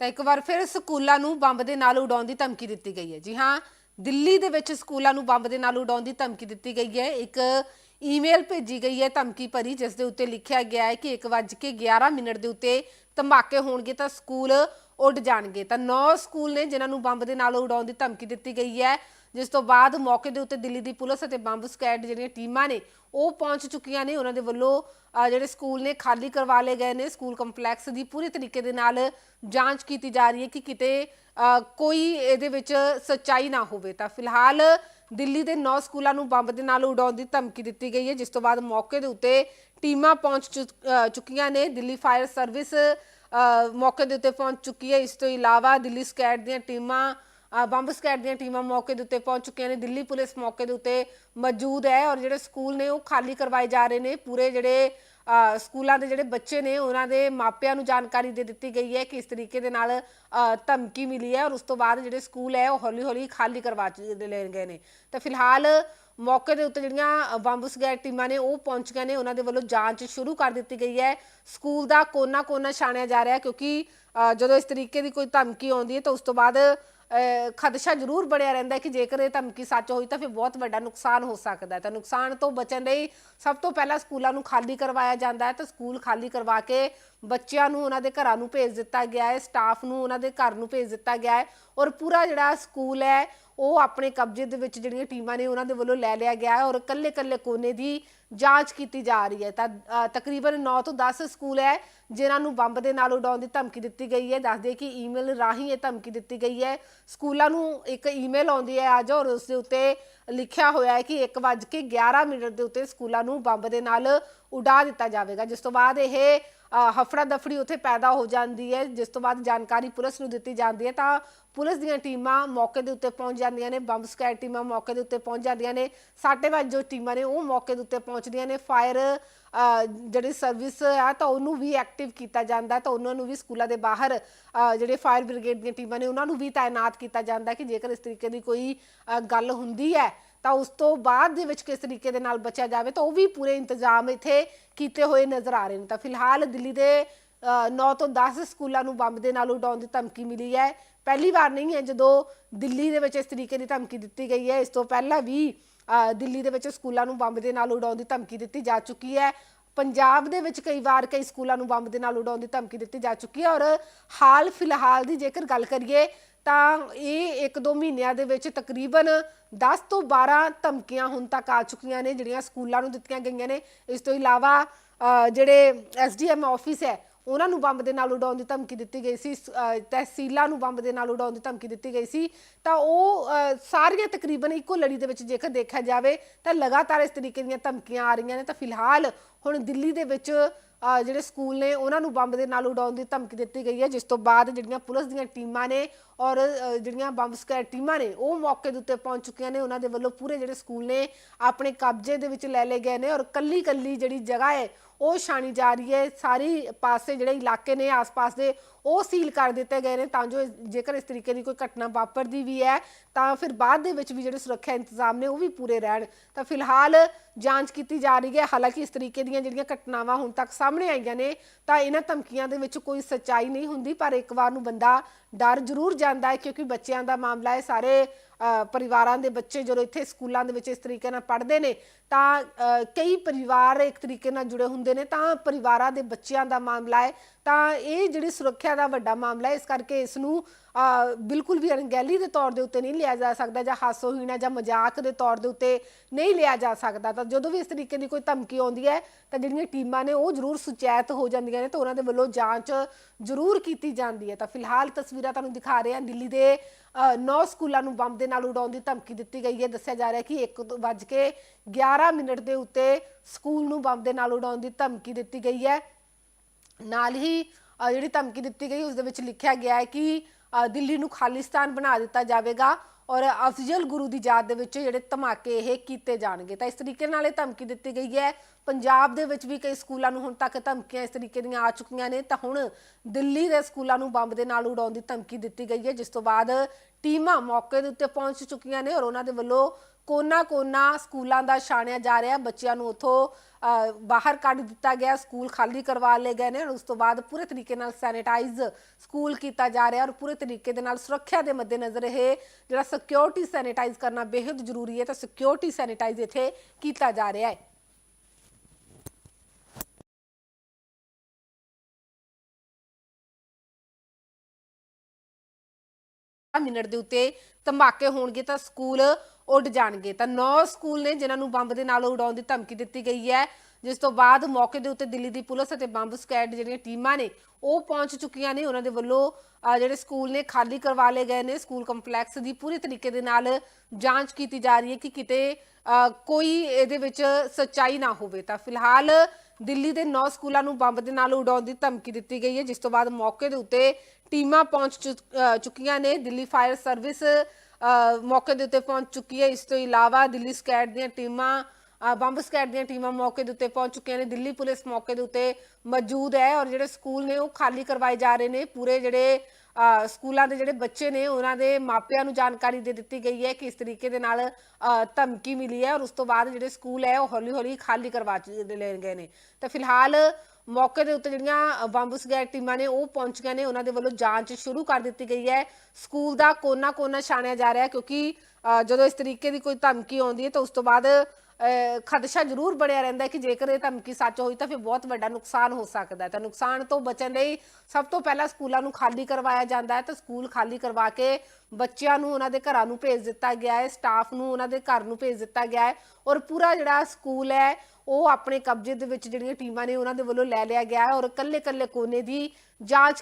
ਤਾਂ ਇੱਕ ਵਾਰ ਫਿਰ ਸਕੂਲਾਂ ਨੂੰ ਬੰਬ ਦੇ ਨਾਲ ਉਡਾਉਣ ਦੀ ਧਮਕੀ ਦਿੱਤੀ ਗਈ ਹੈ। ਜੀ ਹਾਂ, ਦਿੱਲੀ ਦੇ ਵਿੱਚ ਸਕੂਲਾਂ ਨੂੰ ਬੰਬ ਦੇ ਨਾਲ ਉਡਾਉਣ ਦੀ ਧਮਕੀ ਦਿੱਤੀ ਗਈ ਹੈ। ਇੱਕ ਈਮੇਲ ਭੇਜੀ ਗਈ ਹੈ ਧਮਕੀ ਭਰੀ, ਜਿਸ ਦੇ ਉੱਤੇ ਲਿਖਿਆ ਗਿਆ ਹੈ ਕਿ 1:11 ਮਿੰਟ ਦੇ ਉੱਤੇ ਧਮਾਕੇ ਹੋਣਗੇ ਤਾਂ ਸਕੂਲ ਉੱਡ ਜਾਣਗੇ। ਤਾਂ 9 ਸਕੂਲ ਨੇ ਜਿਨ੍ਹਾਂ ਨੂੰ ਬੰਬ ਦੇ ਨਾਲ ਉਡਾਉਣ ਦੀ ਧਮਕੀ ਦਿੱਤੀ ਗਈ ਹੈ। ਜਿਸ ਤੋਂ ਬਾਅਦ ਮੌਕੇ ਦੇ ਉੱਤੇ ਦਿੱਲੀ ਦੀ ਪੁਲਿਸ ਅਤੇ ਬੰਬ ਸਕੁਐਡ ਜਿਹੜੀਆਂ ਟੀਮਾਂ ਨੇ, ਉਹ ਪਹੁੰਚ ਚੁੱਕੀਆਂ ਨੇ। ਉਹਨਾਂ ਦੇ ਵੱਲੋਂ ਜਿਹੜੇ ਸਕੂਲ ਨੇ, ਖਾਲੀ ਕਰਵਾ ਲਏ ਗਏ ਨੇ। ਸਕੂਲ ਕੰਪਲੈਕਸ ਦੀ ਪੂਰੀ ਤਰੀਕੇ ਦੇ ਨਾਲ ਜਾਂਚ ਕੀਤੀ ਜਾ ਰਹੀ ਹੈ ਕਿ ਕਿਤੇ ਕੋਈ ਇਹਦੇ ਵਿੱਚ ਸੱਚਾਈ ਨਾ ਹੋਵੇ। ਤਾਂ ਫਿਲਹਾਲ ਦਿੱਲੀ ਦੇ 9 ਸਕੂਲਾਂ ਨੂੰ ਬੰਬ ਦੇ ਨਾਲ ਉਡਾਉਣ ਦੀ ਧਮਕੀ ਦਿੱਤੀ ਗਈ ਹੈ, ਜਿਸ ਤੋਂ ਬਾਅਦ ਮੌਕੇ ਦੇ ਉੱਤੇ ਟੀਮਾਂ ਪਹੁੰਚ ਚੁੱਕ- ਚੁੱਕੀਆਂ ਨੇ। ਦਿੱਲੀ ਫਾਇਰ ਸਰਵਿਸ ਮੌਕੇ ਦੇ ਉੱਤੇ ਪਹੁੰਚ ਚੁੱਕੀ ਹੈ। ਇਸ ਤੋਂ ਇਲਾਵਾ ਦਿੱਲੀ ਸਕੈਡ ਦੀਆਂ ਟੀਮਾਂ ਬੰਬ ਸਕੈਡ ਦੀਆਂ ਟੀਮਾਂ ਮੌਕੇ ਦੇ ਉੱਤੇ ਪਹੁੰਚ ਚੁੱਕੀਆਂ ਨੇ। ਦਿੱਲੀ ਪੁਲਿਸ ਮੌਕੇ ਦੇ ਉੱਤੇ ਮੌਜੂਦ ਹੈ ਔਰ ਜਿਹੜੇ ਸਕੂਲ ਨੇ ਉਹ ਖਾਲੀ ਕਰਵਾਏ ਜਾ ਰਹੇ ਨੇ। ਪੂਰੇ ਜਿਹੜੇ ਸਕੂਲਾਂ ਦੇ ਜਿਹੜੇ ਬੱਚੇ ਨੇ, ਉਹਨਾਂ ਦੇ ਮਾਪਿਆਂ ਨੂੰ ਜਾਣਕਾਰੀ ਦੇ ਦਿੱਤੀ ਗਈ ਹੈ ਕਿ ਇਸ ਤਰੀਕੇ ਦੇ ਨਾਲ ਧਮਕੀ ਮਿਲੀ ਹੈ ਔਰ ਉਸ ਤੋਂ ਬਾਅਦ ਜਿਹੜੇ ਸਕੂਲ ਹੈ ਉਹ ਹੌਲੀ-ਹੌਲੀ ਖਾਲੀ ਕਰਵਾ ਚ- ਲਏ ਗਏ ਨੇ। ਤਾਂ ਫਿਲਹਾਲ ਮੌਕੇ ਦੇ ਉੱਤੇ ਜਿਹੜੀਆਂ ਬੰਬ ਸਕੈਡ ਟੀਮਾਂ ਨੇ ਉਹ ਪਹੁੰਚ ਗਏ ਨੇ। ਉਹਨਾਂ ਦੇ ਵੱਲੋਂ ਜਾਂਚ ਸ਼ੁਰੂ ਕਰ ਦਿੱਤੀ ਗਈ ਹੈ। ਸਕੂਲ ਦਾ ਕੋਨਾ-ਕੋਨਾ ਛਾਣਿਆ ਜਾ ਰਿਹਾ ਕਿਉਂਕਿ ਜਦੋਂ ਇਸ ਤਰੀਕੇ ਦੀ ਕੋਈ ਧਮਕੀ ਆਉਂਦੀ ਹੈ ਤਾਂ ਉਸ ਤੋਂ ਬਾਅਦ ਖਦਸ਼ਾ ਜ਼ਰੂਰ ਬਣਿਆ ਰਹਿੰਦਾ ਕਿ ਜੇਕਰ ਇਹ ਧਮਕੀ ਸੱਚ ਹੋਈ ਤਾਂ ਫਿਰ ਬਹੁਤ ਵੱਡਾ ਨੁਕਸਾਨ ਹੋ ਸਕਦਾ ਹੈ। ਤਾਂ ਨੁਕਸਾਨ ਤੋਂ ਬਚਣ ਲਈ ਸਭ ਤੋਂ ਪਹਿਲਾਂ ਸਕੂਲਾਂ ਨੂੰ ਖਾਲੀ ਕਰਵਾਇਆ ਜਾਂਦਾ ਹੈ ਤਾਂ ਸਕੂਲ ਖਾਲੀ ਕਰਵਾ ਕੇ ਬੱਚਿਆਂ ਨੂੰ ਉਹਨਾਂ ਦੇ ਘਰਾਂ ਨੂੰ ਭੇਜ ਦਿੱਤਾ ਗਿਆ ਹੈ, ਸਟਾਫ ਨੂੰ ਉਹਨਾਂ ਦੇ ਘਰ ਨੂੰ ਭੇਜ ਦਿੱਤਾ ਗਿਆ ਹੈ ਔਰ ਪੂਰਾ ਜਿਹੜਾ ਸਕੂਲ ਹੈ, ਉਹ ਆਪਣੇ ਕਬਜ਼ੇ ਦੇ ਵਿੱਚ ਜਿਹੜੀਆਂ ਟੀਮਾਂ ਨੇ ਉਹਨਾਂ ਦੇ ਵੱਲੋਂ ਲੈ ਲਿਆ ਗਿਆ ਹੈ ਔਰ ਕੱਲੇ-ਕੱਲੇ ਕੋਨੇ ਦੀ ਜਾਂਚ ਕੀਤੀ ਜਾ ਰਹੀ ਹੈ। ਤਾਂ ਅ, ਤਕਰੀਬਨ 9 ਤੋਂ 10 ਸਕੂਲ ਹੈ ਜਿਨ੍ਹਾਂ ਨੂੰ ਬੰਬ ਦੇ ਨਾਲ ਉਡਾਉਣ ਦੀ ਧਮਕੀ ਦਿੱਤੀ ਗਈ ਹੈ। ਦੱਸਦੇ ਕਿ ਈਮੇਲ ਰਾਹੀਂ ਇਹ ਧਮਕੀ ਦਿੱਤੀ ਗਈ ਹੈ। ਸਕੂਲਾਂ ਨੂੰ ਇੱਕ ਈਮੇਲ ਆਉਂਦੀ ਹੈ ਅੱਜ ਔਰ ਉਸ ਦੇ ਉੱਤੇ ਲਿਖਿਆ ਹੋਇਆ ਹੈ ਕਿ 1:11 ਮਿੰਟ ਦੇ ਉੱਤੇ ਸਕੂਲਾਂ ਨੂੰ ਬੰਬ ਦੇ ਨਾਲ ਉਡਾ ਦਿੱਤਾ ਜਾਵੇਗਾ। ਜਿਸ ਤੋਂ ਬਾਅਦ ਇਹ ਹਫੜਾ ਦਫੜੀ ਉੱਥੇ ਪੈਦਾ ਹੋ ਜਾਂਦੀ ਹੈ। ਜਿਸ ਤੋਂ ਬਾਅਦ ਜਾਣਕਾਰੀ ਪੁਲਿਸ ਨੂੰ ਦਿੱਤੀ ਜਾਂਦੀ ਹੈ। ਤਾਂ ਪੁਲਿਸ ਦੀਆਂ ਟੀਮਾਂ ਮੌਕੇ ਦੇ ਉੱਤੇ ਪਹੁੰਚ ਜਾਂਦੀਆਂ ਨੇ। ਬੰਬ ਸਕੈਡ ਟੀਮਾਂ ਮੌਕੇ ਦੇ ਉੱਤੇ ਪਹੁੰਚ ਜਾਂਦੀਆਂ ਨੇ। ਸਾਡੇ ਵੱਲ ਜੋ ਟੀਮਾਂ ਨੇ, ਉਹ ਮੌਕੇ ਦੇ ਉੱਤੇ ਪਹੁੰਚਦੀਆਂ ਨੇ। ਫਾਇਰ ਜਿਹੜੀ ਸਰਵਿਸ ਆ, ਤਾਂ ਉਹਨੂੰ ਵੀ ਐਕਟਿਵ ਕੀਤਾ ਜਾਂਦਾ ਤਾਂ ਉਹਨਾਂ ਨੂੰ ਵੀ ਸਕੂਲਾਂ ਦੇ ਬਾਹਰ ਜਿਹੜੇ ਫਾਇਰ ਬ੍ਰਿਗੇਡ ਦੀਆਂ ਟੀਮਾਂ ਨੇ, ਉਹਨਾਂ ਨੂੰ ਵੀ ਤਾਇਨਾਤ ਕੀਤਾ ਜਾਂਦਾ ਕਿ ਜੇਕਰ ਇਸ ਤਰੀਕੇ ਦੀ ਕੋਈ ਗੱਲ ਹੁੰਦੀ ਹੈ ਤਾਂ ਉਸ ਤੋਂ ਬਾਅਦ ਦੇ ਵਿੱਚ ਕਿਸ ਤਰੀਕੇ ਦੇ ਨਾਲ ਬਚਿਆ ਜਾਵੇ ਤਾਂ ਉਹ ਵੀ ਪੂਰੇ ਇੰਤਜ਼ਾਮ ਇੱਥੇ ਕੀਤੇ ਹੋਏ ਨਜ਼ਰ ਆ ਰਹੇ ਨੇ। ਤਾਂ ਫਿਲਹਾਲ ਦਿੱਲੀ ਦੇ 9 ਤੋਂ 10 ਸਕੂਲਾਂ ਨੂੰ ਬੰਬ ਦੇ ਨਾਲ ਉਡਾਉਣ ਦੀ ਧਮਕੀ ਮਿਲੀ ਹੈ। ਪਹਿਲੀ ਵਾਰ ਨਹੀਂ ਹੈ ਜਦੋਂ ਦਿੱਲੀ ਦੇ ਵਿੱਚ ਇਸ ਤਰੀਕੇ ਦੀ ਧਮਕੀ ਦਿੱਤੀ ਗਈ ਹੈ। ਇਸ ਤੋਂ ਪਹਿਲਾਂ ਵੀ ਦਿੱਲੀ ਦੇ ਵਿੱਚ ਸਕੂਲਾਂ ਨੂੰ ਬੰਬ ਦੇ ਨਾਲ ਉਡਾਉਣ ਦੀ ਧਮਕੀ ਦਿੱਤੀ ਜਾ ਚੁੱਕੀ ਹੈ। ਪੰਜਾਬ ਦੇ ਵਿੱਚ ਕਈ ਵਾਰ ਕਈ ਸਕੂਲਾਂ ਨੂੰ ਬੰਬ ਦੇ ਨਾਲ ਉਡਾਉਣ ਦੀ ਧਮਕੀ ਦਿੱਤੀ ਜਾ ਚੁੱਕੀ ਹੈ ਔਰ ਹਾਲ ਫਿਲਹਾਲ ਦੀ ਜੇਕਰ ਗੱਲ ਕਰੀਏ ਤਾਂ ਇਹ 1-2 ਮਹੀਨਿਆਂ ਦੇ ਵਿੱਚ ਤਕਰੀਬਨ 10 ਤੋਂ 12 ਧਮਕੀਆਂ ਹੁਣ ਤੱਕ ਆ ਚੁੱਕੀਆਂ ਨੇ ਜਿਹੜੀਆਂ ਸਕੂਲਾਂ ਨੂੰ ਦਿੱਤੀਆਂ ਗਈਆਂ ਨੇ। ਇਸ ਤੋਂ ਇਲਾਵਾ ਅ, ਜਿਹੜੇ ਐਸਡੀਐਮ ਆਫਿਸ ਹੈ ਉਹਨਾਂ ਨੂੰ ਬੰਬ ਦੇ ਨਾਲ ਉਡਾਉਣ ਦੀ ਧਮਕੀ ਦਿੱਤੀ ਗਈ ਸੀ ਸ- ਤਹਿਸੀਲਾਂ ਨੂੰ ਬੰਬ ਦੇ ਨਾਲ ਉਡਾਉਣ ਦੀ ਧਮਕੀ ਦਿੱਤੀ ਗਈ ਸੀ। ਤਾਂ ਉਹ ਸਾਰੀਆਂ ਤਕਰੀਬਨ ਇੱਕੋ ਲੜੀ ਦੇ ਵਿੱਚ ਜੇਕਰ ਦੇਖਿਆ ਜਾਵੇ ਤਾਂ ਲਗਾਤਾਰ ਇਸ ਤਰੀਕੇ ਦੀਆਂ ਧਮਕੀਆਂ ਆ ਰਹੀਆਂ ਨੇ। ਤਾਂ ਫਿਲਹਾਲ ਹੁਣ ਦਿੱਲੀ ਦੇ ਵਿੱਚ ਜਿਹੜੇ ਸਕੂਲ ਨੇ, ਉਹਨਾਂ ਨੂੰ ਬੰਬ ਦੇ ਨਾਲ ਉਡਾਉਣ ਦੀ ਧਮਕੀ ਦਿੱਤੀ ਗਈ ਹੈ, ਜਿਸ ਤੋਂ ਬਾਅਦ ਜਿਹੜੀਆਂ ਪੁਲਿਸ ਦੀਆਂ ਟੀਮਾਂ ਨੇ ਔਰ ਜਿਹੜੀਆਂ ਬੰਬ ਸਕੈਡ ਟੀਮਾਂ ਨੇ, ਉਹ ਮੌਕੇ ਦੇ ਉੱਤੇ ਪਹੁੰਚ ਚੁੱਕੀਆਂ ਨੇ। ਉਹਨਾਂ ਦੇ ਵੱਲੋਂ ਪੂਰੇ ਜਿਹੜੇ ਸਕੂਲ ਨੇ, ਆਪਣੇ ਕਬਜ਼ੇ ਦੇ ਵਿੱਚ ਲੈ ਲਏ ਗਏ ਨੇ ਔਰ ਕੱਲੀ ਕੱਲੀ ਜਿਹੜੀ ਜਗ੍ਹਾ ਹੈ ਉਹ ਛਾਣੀ ਜਾ ਰਹੀ ਹੈ, ਸਾਰੀ ਪਾਸੇ ਜਿਹੜੇ ਇਲਾਕੇ ਨੇ, ਆਸ-ਪਾਸ ਦੇ, ਉਹ ਸੀਲ ਕਰ ਦਿੱਤੇ ਗਏ ਨੇ, ਤਾਂ ਜੋ ਜੇਕਰ ਇਸ ਤਰੀਕੇ ਦੀ ਕੋਈ ਘਟਨਾ ਵਾਪਰਦੀ ਵੀ ਹੈ, ਤਾਂ ਫਿਰ ਬਾਅਦ ਦੇ ਵਿੱਚ ਵੀ ਜਿਹੜੇ ਸੁਰੱਖਿਆ ਇੰਤਜ਼ਾਮ ਨੇ, ਉਹ ਵੀ ਪੂਰੇ ਰਹਿਣ। ਤਾਂ ਫਿਲਹਾਲ ਜਾਂਚ ਕੀਤੀ ਜਾ ਰਹੀ ਹੈ, ਹਾਲਾਂਕਿ ਇਸ ਤਰੀਕੇ ਦੀਆਂ ਜਿਹੜੀਆਂ ਘਟਨਾਵਾਂ ਹੁਣ ਤੱਕ ਸਾਹਮਣੇ ਆਈਆਂ ਨੇ, ਤਾਂ ਇਹਨਾਂ ਧਮਕੀਆਂ ਦੇ ਵਿੱਚ ਕੋਈ ਸੱਚਾਈ ਨਹੀਂ ਹੁੰਦੀ, ਪਰ ਇੱਕ ਵਾਰ ਨੂੰ ਬੰਦਾ ਡਰ ਜ਼ਰੂਰ ਜਾਂਦਾ ਹੈ, ਕਿਉਂਕਿ ਬੱਚਿਆਂ ਦਾ ਮਾਮਲਾ ਹੈ, ਸਾਰੇ ਪਰਿਵਾਰਾਂ ਦੇ ਬੱਚੇ ਜਦੋਂ ਇੱਥੇ ਸਕੂਲਾਂ ਦੇ ਵਿੱਚ ਇਸ ਤਰੀਕੇ ਨਾਲ ਪੜ੍ਹਦੇ ਨੇ ਤਾਂ ਅ, ਕਈ ਪਰਿਵਾਰ ਇੱਕ ਤਰੀਕੇ ਨਾਲ ਜੁੜੇ ਹੁੰਦੇ ਨੇ ਤਾਂ ਪਰਿਵਾਰਾਂ ਦੇ ਬੱਚਿਆਂ ਦਾ ਮਾਮਲਾ ਹੈ ਤਾਂ ਇਹ ਜਿਹੜੀ ਸੁਰੱਖਿਆ ਦਾ ਵੱਡਾ ਮਾਮਲਾ ਹੈ ਇਸ ਕਰਕੇ ਇਸ ਨੂੰ ਬਿਲਕੁਲ ਵੀ ਅਣਗਹਿਲੀ ਦੇ ਤੌਰ ਦੇ ਉੱਤੇ ਨਹੀਂ ਲਿਆ ਜਾ ਸਕਦਾ ਜਾਂ ਹਾਸੋਹੀਣਾ ਜਾਂ ਮਜ਼ਾਕ ਦੇ ਤੌਰ ਦੇ ਉੱਤੇ ਨਹੀਂ ਲਿਆ ਜਾ ਸਕਦਾ। ਤਾਂ ਜਦੋਂ ਵੀ ਇਸ ਤਰੀਕੇ ਦੀ ਕੋਈ ਧਮਕੀ ਆਉਂਦੀ ਹੈ, ਤਾਂ ਜਿਹੜੀਆਂ ਟੀਮਾਂ ਨੇ ਉਹ ਜ਼ਰੂਰ ਸੁਚੇਤ ਹੋ ਜਾਂਦੀਆਂ ਨੇ ਤਾਂ ਉਹਨਾਂ ਦੇ ਵੱਲੋਂ ਜਾਂਚ ਜ਼ਰੂਰ ਕੀਤੀ ਜਾਂਦੀ ਹੈ। ਤਾਂ ਫਿਲਹਾਲ ਤਸਵੀਰਾਂ ਤੁਹਾਨੂੰ ਦਿਖਾ ਰਹੇ ਹਾਂ। ਦਿੱਲੀ ਦੇ ਨੌ ਸਕੂਲਾਂ ਨੂੰ ਬੰਬ ਦੇ ਨਾਲ ਉਡਾਉਣ ਦੀ ਧਮਕੀ ਦਿੱਤੀ ਗਈ ਹੈ। ਦੱਸਿਆ ਜਾ ਰਿਹਾ ਕਿ 1 ਵੱਜ ਕੇ 11 ਮਿੰਟ ਦੇ ਉੱਤੇ ਸਕੂਲ ਨੂੰ ਬੰਬ ਦੇ ਨਾਲ ਉਡਾਉਣ ਦੀ ਧਮਕੀ ਦਿੱਤੀ ਗਈ ਹੈ। ਨਾਲ ਹੀ ਜਿਹੜੀ ਧਮਕੀ ਦਿੱਤੀ ਗਈ, ਉਸ ਦੇ ਵਿੱਚ ਲਿਖਿਆ ਗਿਆ ਹੈ ਕਿ ਦਿੱਲੀ ਨੂੰ ਖਾਲਿਸਤਾਨ ਬਣਾ ਦਿੱਤਾ ਜਾਵੇਗਾ ਔਰ ਅਫਜ਼ਲ ਗੁਰੂ ਦੀ ਯਾਦ ਦੇ ਵਿੱਚ ਜਿਹੜੇ ਧਮਾਕੇ ਇਹ ਕੀਤੇ ਜਾਣਗੇ। ਤਾਂ ਇਸ ਤਰੀਕੇ ਨਾਲ ਇਹ ਧਮਕੀ ਦਿੱਤੀ ਗਈ ਹੈ। ਪੰਜਾਬ ਦੇ ਵਿੱਚ ਵੀ ਕਈ ਸਕੂਲਾਂ ਨੂੰ ਹੁਣ ਤੱਕ ਧਮਕੀਆਂ ਇਸ ਤਰੀਕੇ ਦੀਆਂ ਆ ਚੁੱਕੀਆਂ ਨੇ। ਤਾਂ ਹੁਣ ਦਿੱਲੀ ਦੇ ਸਕੂਲਾਂ ਨੂੰ ਬੰਬ ਦੇ ਨਾਲ ਉਡਾਉਣ ਦੀ ਧਮਕੀ ਦਿੱਤੀ ਗਈ ਹੈ, ਜਿਸ ਤੋਂ ਬਾਅਦ ਟੀਮਾਂ ਮੌਕੇ ਦੇ ਉੱਤੇ ਪਹੁੰਚ ਚੁੱਕੀਆਂ ਨੇ ਔਰ ਉਹਨਾਂ ਦੇ ਵੱਲੋਂ ਕੋਨਾ-ਕੋਨਾ ਸਕੂਲਾਂ ਦਾ ਛਾਣਿਆ ਜਾ ਰਿਹਾ। ਬੱਚਿਆਂ ਨੂੰ ਉੱਥੋਂ ਬਾਹਰ ਕੱਢ ਦਿੱਤਾ ਗਿਆ। ਸਕੂਲ ਖਾਲੀ ਕਰਵਾ ਲਏ ਗਏ ਨੇ ਉਸ ਤੋਂ ਬਾਅਦ ਪੂਰੇ ਤਰੀਕੇ ਨਾਲ ਸੈਨੀਟਾਈਜ਼ ਸਕੂਲ ਕੀਤਾ ਜਾ ਰਿਹਾ ਔਰ ਪੂਰੇ ਤਰੀਕੇ ਦੇ ਨਾਲ ਸੁਰੱਖਿਆ ਦੇ ਮੱਦੇਨਜ਼ਰ ਇਹ ਜਿਹੜਾ ਸਿਕਿਉਰਿਟੀ ਸੈਨੀਟਾਈਜ਼ ਕਰਨਾ ਬੇहद ਜ਼ਰੂਰੀ ਹੈ ਤਾਂ ਸਿਕਿਉਰਿਟੀ ਸੈਨੀਟਾਈਜ਼ ਇੱਥੇ ਕੀਤਾ ਜਾ ਰਿਹਾ ਹੈ। ਮਿੰਟ ਦੇ ਉੱਤੇ ਧਮਾਕੇ ਹੋਣਗੇ ਤਾਂ ਸਕੂਲ ਉੱਡ ਜਾਣਗੇ। ਤਾਂ ਨੌ ਸਕੂਲ ਨੇ ਜਿਨ੍ਹਾਂ ਨੂੰ ਬੰਬ ਦੇ ਨਾਲ ਉਡਾਉਣ ਦੀ ਧਮਕੀ ਦਿੱਤੀ ਗਈ ਹੈ, ਜਿਸ ਤੋਂ ਬਾਅਦ ਮੌਕੇ ਦੇ ਉੱਤੇ ਦਿੱਲੀ ਦੀ ਪੁਲਿਸ ਅਤੇ ਬੰਬ ਸਕੁਐਡ ਜਿਹੜੀਆਂ ਟੀਮਾਂ ਨੇ, ਉਹ ਪਹੁੰਚ ਚੁੱਕੀਆਂ ਨੇ। ਉਹਨਾਂ ਦੇ ਵੱਲੋਂ ਜਿਹੜੇ ਸਕੂਲ ਨੇ, ਖਾਲੀ ਕਰਵਾ ਲਏ ਗਏ ਨੇ। ਸਕੂਲ ਕੰਪਲੈਕਸ ਦੀ ਪੂਰੀ ਤਰੀਕੇ ਦੇ ਨਾਲ ਜਾਂਚ ਕੀਤੀ ਜਾ ਰਹੀ ਹੈ ਕਿ ਕਿਤੇ ਕੋਈ ਇਹਦੇ ਵਿੱਚ ਸੱਚਾਈ ਨਾ ਹੋਵੇ। ਤਾਂ ਫਿਲਹਾਲ ਦਿੱਲੀ ਦੇ 9 ਸਕੂਲਾਂ ਨੂੰ ਬੰਬ ਦੇ ਨਾਲ ਉਡਾਉਣ ਦੀ ਧਮਕੀ ਦਿੱਤੀ ਗਈ ਹੈ, ਜਿਸ ਤੋਂ ਬਾਅਦ ਮੌਕੇ ਦੇ ਉੱਤੇ ਟੀਮਾਂ ਪਹੁੰਚ ਚੁੱਕ- ਚੁੱਕੀਆਂ ਨੇ। ਦਿੱਲੀ ਫਾਇਰ ਸਰਵਿਸ ਮੌਕੇ ਦੇ ਉੱਤੇ ਪਹੁੰਚ ਚੁੱਕੀ ਹੈ। ਇਸ ਤੋਂ ਇਲਾਵਾ ਦਿੱਲੀ ਸਕੈਟ ਦੀਆਂ ਟੀਮਾਂ ਬੰਬ ਸਕੈਡ ਦੀਆਂ ਟੀਮਾਂ ਮੌਕੇ ਦੇ ਉੱਤੇ ਪਹੁੰਚ ਚੁੱਕੀਆਂ ਨੇ। ਦਿੱਲੀ ਪੁਲਿਸ ਮੌਕੇ ਦੇ ਉੱਤੇ ਮੌਜੂਦ ਹੈ ਔਰ ਜਿਹੜੇ ਸਕੂਲ ਨੇ ਉਹ ਖਾਲੀ ਕਰਵਾਏ ਜਾ ਰਹੇ ਨੇ। ਪੂਰੇ ਜਿਹੜੇ ਅਹ, ਸਕੂਲਾਂ ਦੇ ਜਿਹੜੇ ਬੱਚੇ ਨੇ ਉਹਨਾਂ ਦੇ ਮਾਪਿਆਂ ਨੂੰ ਜਾਣਕਾਰੀ ਦੇ ਦਿੱਤੀ ਗਈ ਹੈ ਕਿ ਇਸ ਤਰੀਕੇ ਦੇ ਨਾਲ ਧਮਕੀ ਮਿਲੀ ਹੈ ਔਰ ਉਸ ਤੋਂ ਬਾਅਦ ਜਿਹੜੇ ਸਕੂਲ ਹੈ ਉਹ ਹੌਲੀ ਹੌਲੀ ਖਾਲੀ ਕਰਵਾ ਚ- ਲਏ ਗਏ ਨੇ। ਤਾਂ ਫਿਲਹਾਲ ਮੌਕੇ ਦੇ ਉੱਤੇ ਜਿਹੜੀਆਂ ਬੰਬ ਸਕੈਡ ਟੀਮਾਂ ਨੇ, ਉਹ ਪਹੁੰਚ ਨੇ। ਉਹਨਾਂ ਦੇ ਵੱਲੋਂ ਜਾਂਚ ਸ਼ੁਰੂ ਕਰ ਦਿੱਤੀ ਗਈ ਹੈ। ਸਕੂਲ ਦਾ ਕੋਨਾ ਕੋਨਾ ਛਾਣਿਆ ਜਾ ਰਿਹਾ ਹੈ ਕਿਉਂਕਿ ਜਦੋਂ ਇਸ ਤਰੀਕੇ ਦੀ ਕੋਈ ਧਮਕੀ ਆਉਂਦੀ ਹੈ ਤਾਂ ਉਸ ਤੋਂ ਬਾਅਦ ਖਦਸ਼ਾ ਜ਼ਰੂਰ ਬਣਿਆ ਰਹਿੰਦਾ ਕਿ ਜੇਕਰ ਇਹ ਧਮਕੀ ਸੱਚ ਹੋਈ ਤਾਂ ਫਿਰ ਬਹੁਤ ਵੱਡਾ ਨੁਕਸਾਨ ਹੋ ਸਕਦਾ ਹੈ। ਤਾਂ ਨੁਕਸਾਨ ਤੋਂ ਬਚਣ ਲਈ ਸਭ ਤੋਂ ਪਹਿਲਾਂ ਸਕੂਲਾਂ ਨੂੰ ਖਾਲੀ ਕਰਵਾਇਆ ਜਾਂਦਾ ਹੈ। ਤਾਂ ਸਕੂਲ ਖਾਲੀ ਕਰਵਾ ਕੇ ਬੱਚਿਆਂ ਨੂੰ ਉਹਨਾਂ ਦੇ ਘਰਾਂ ਨੂੰ ਭੇਜ ਦਿੱਤਾ ਗਿਆ ਹੈ। ਸਟਾਫ ਨੂੰ ਉਹਨਾਂ ਦੇ ਘਰ ਨੂੰ ਭੇਜ ਦਿੱਤਾ ਗਿਆ ਹੈ। ਔਰ ਪੂਰਾ ਜਿਹੜਾ ਸਕੂਲ ਹੈ ਉਹ ਆਪਣੇ ਕਬਜ਼ੇ ਦੇ ਵਿੱਚ ਜਿਹੜੀਆਂ ਟੀਮਾਂ ਨੇ ਉਹਨਾਂ ਦੇ ਵੱਲੋਂ ਲੈ ਲਿਆ ਗਿਆ ਹੈ ਔਰ ਕੱਲੇ-ਕੱਲੇ ਕੋਨੇ ਦੀ ਜਾਂਚ